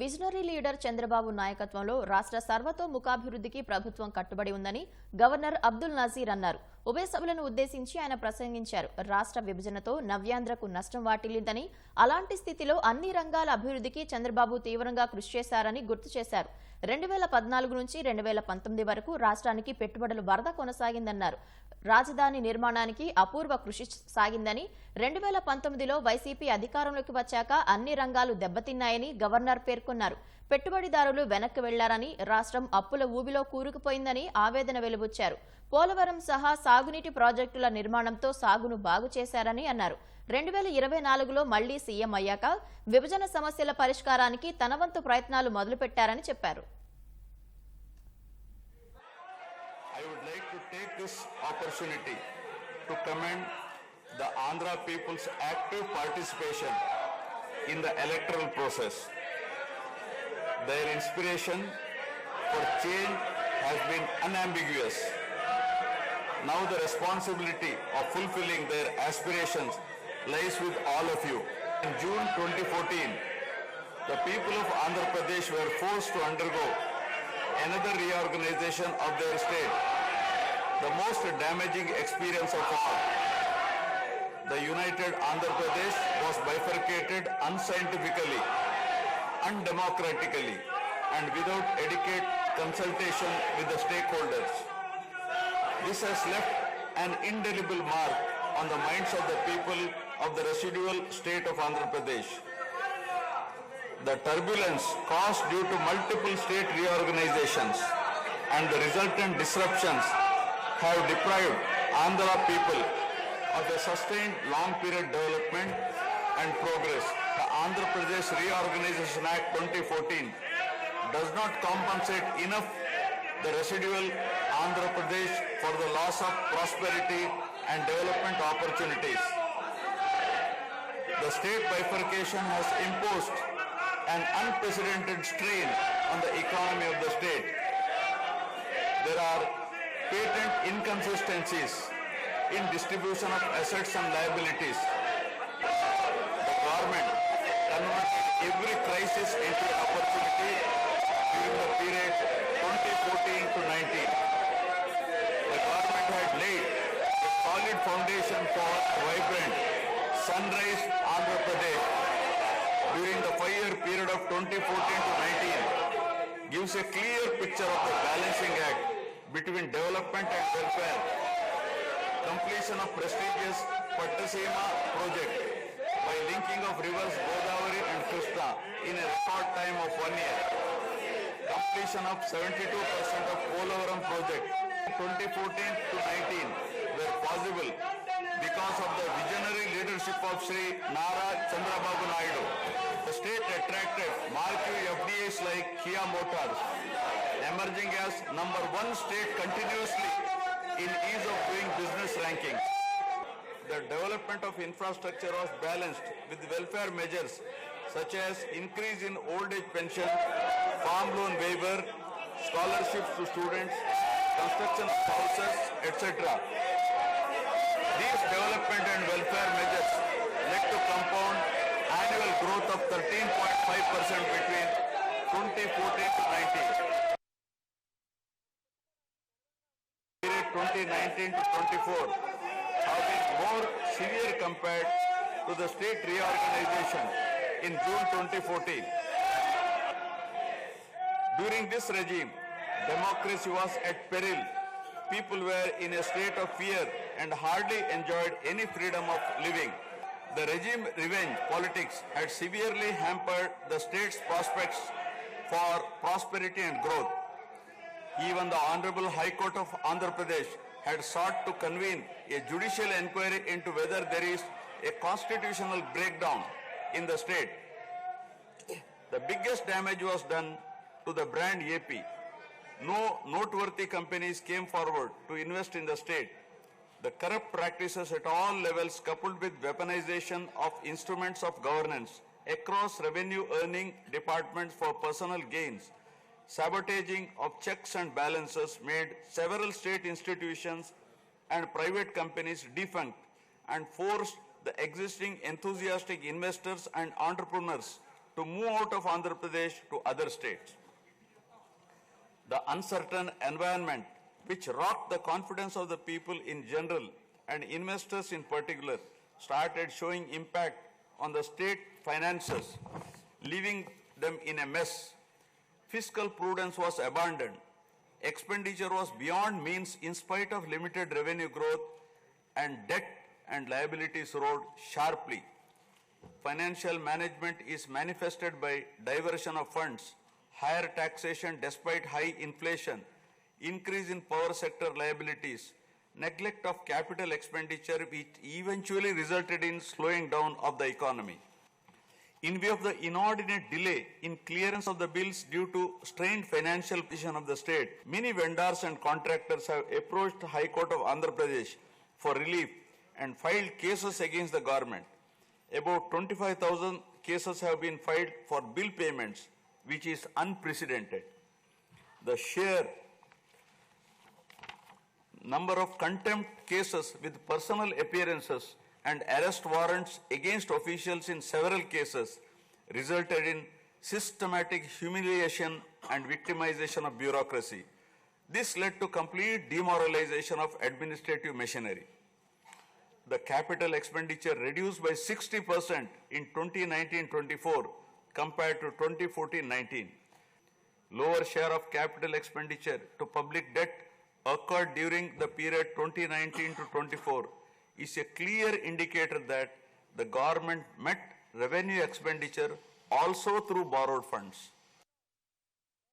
Visionary leader Chandrababu నాయకత్వంలో రాష్ట్ర సర్వతోముఖాభివృద్ధికి ప్రభుత్వం కట్టుబడి ఉందని గవర్నర్ అబ్దుల్ నజీర్ అన్నారు. ఉభయ సభలను ఉద్దేశించి ఆయన ప్రసంగించారు. రాష్ట్ర విభజనతో నవ్యాంధ్రకు నష్టం వాటిల్లిందని అలాంటి స్థితిలో అన్ని రంగాల అభివృద్ధికి చంద్రబాబు తీవ్రంగా కృషి చేశారని గుర్తు చేశారు. రెండు వేల పద్నాలుగు నుంచి రెండు వేల పంతొమ్మిది వరకు రాష్ట్రానికి పెట్టుబడులు వరద కొనసాగిందన్నారు. రాజధాని నిర్మాణానికి అపూర్వ కృషి సాగిందని రెండు వేల పంతొమ్మిదిలో వైసీపీ అధికారంలోకి వచ్చాక అన్ని రంగాలు దెబ్బతిన్నాయని గవర్నర్ పేర్కొన్నారు. పెట్టుబడిదారులు వెనక్కి వెళ్ళారని రాష్ట్రం అప్పుల ఊబిలో కూరుకుపోయిందని ఆవేదన వెలుబుచ్చారు పోలవరం సహా సాగునీటి ప్రాజెక్టుల నిర్మాణంతో సాగును బాగు చేశారని అన్నారు. రెండు వేల ఇరవై నాలుగులో మళ్ళీ సీఎం అయ్యాక విభజన సమస్యల పరిష్కారానికి తనవంతు ప్రయత్నాలు మొదలుపెట్టారని చెప్పారు. I would like to take this opportunity to commend the Andhra people's active participation in the electoral process. Their inspiration for change has been unambiguous. Now the responsibility of fulfilling their aspirations lies with all of you. In June 2014, the people of Andhra Pradesh were forced to undergo another reorganization of their state, the most damaging experience of all. The united Andhra Pradesh was bifurcated unscientifically, undemocratically, and without adequate consultation with the stakeholders. This has left an indelible mark on the minds of the people of the residual state of Andhra Pradesh. The turbulence caused due to multiple state reorganizations and the resultant disruptions have deprived Andhra people of a sustained long period development and progress. The Andhra Pradesh Reorganization Act 2014 does not compensate enough the residual Andhra Pradesh for the loss of prosperity and development opportunities. The state bifurcation has imposed an unprecedented strain on the economy of the state. There are patent inconsistencies in distribution of assets and liabilities. The government converted every crisis into an opportunity during the period 2014 to 19. The government had laid a solid foundation for vibrant sunrise Andhra Pradesh during the five-year period of 2014 to 19 gives a clear picture of the balancing act between development and welfare. Completion of prestigious Pattasima project by linking of rivers Godavari and Krishna in a short time of one year. Completion of 72% of Polavaram project 2014 to 19 were possible because of the visionary leadership of Sri Nara Chandrababu Naidu. The state attracted marquee FDAs like Kia Motors, emerging as number one state continuously in ease of doing business rankings. The development of infrastructure was balanced with welfare measures such as increase in old age pension, farm loan waiver, scholarships to students, construction of houses, etc. Development and welfare measures led to compound annual growth of 13.5% between 2014 to 19. Period 2019 to 24 have been more severe compared to the state reorganization in June 2014. During this regime, democracy was at peril. People were in a state of fear and hardly enjoyed any freedom of living. The regime revenge politics had severely hampered the state's prospects for prosperity and growth. Even the Honorable High Court of Andhra Pradesh had sought to convene a judicial inquiry into whether there is a constitutional breakdown in the state. The biggest damage was done to the brand AP. No noteworthy companies came forward to invest in the state. The corrupt practices at all levels, coupled with weaponization of instruments of governance across revenue earning departments for personal gains, sabotaging of checks and balances made several state institutions and private companies defunct and forced the existing enthusiastic investors and entrepreneurs to move out of Andhra Pradesh to other states. The uncertain environment which rocked the confidence of the people in general and investors in particular started showing impact on the state finances, leaving them in a mess. Fiscal prudence was abandoned. Expenditure was beyond means in spite of limited revenue growth and debt and liabilities rose sharply. Financial management is manifested by diversion of funds, higher taxation despite high inflation, increase in power sector liabilities, neglect of capital expenditure which eventually resulted in slowing down of the economy. In view of the inordinate delay in clearance of the bills due to strained financial position of the state, many vendors and contractors have approached the High Court of Andhra Pradesh for relief and filed cases against the government. About 25,000 cases have been filed for bill payments, which is unprecedented. The sheer number of contempt cases with personal appearances and arrest warrants against officials in several cases resulted in systematic humiliation and victimization of bureaucracy. This led to complete demoralization of administrative machinery. The capital expenditure reduced by 60% in 2019-24 compared to 2014-19 lower share of capital expenditure to public debt occurred during the period 2019 to 24 is a clear indicator that the government met revenue expenditure also through borrowed funds.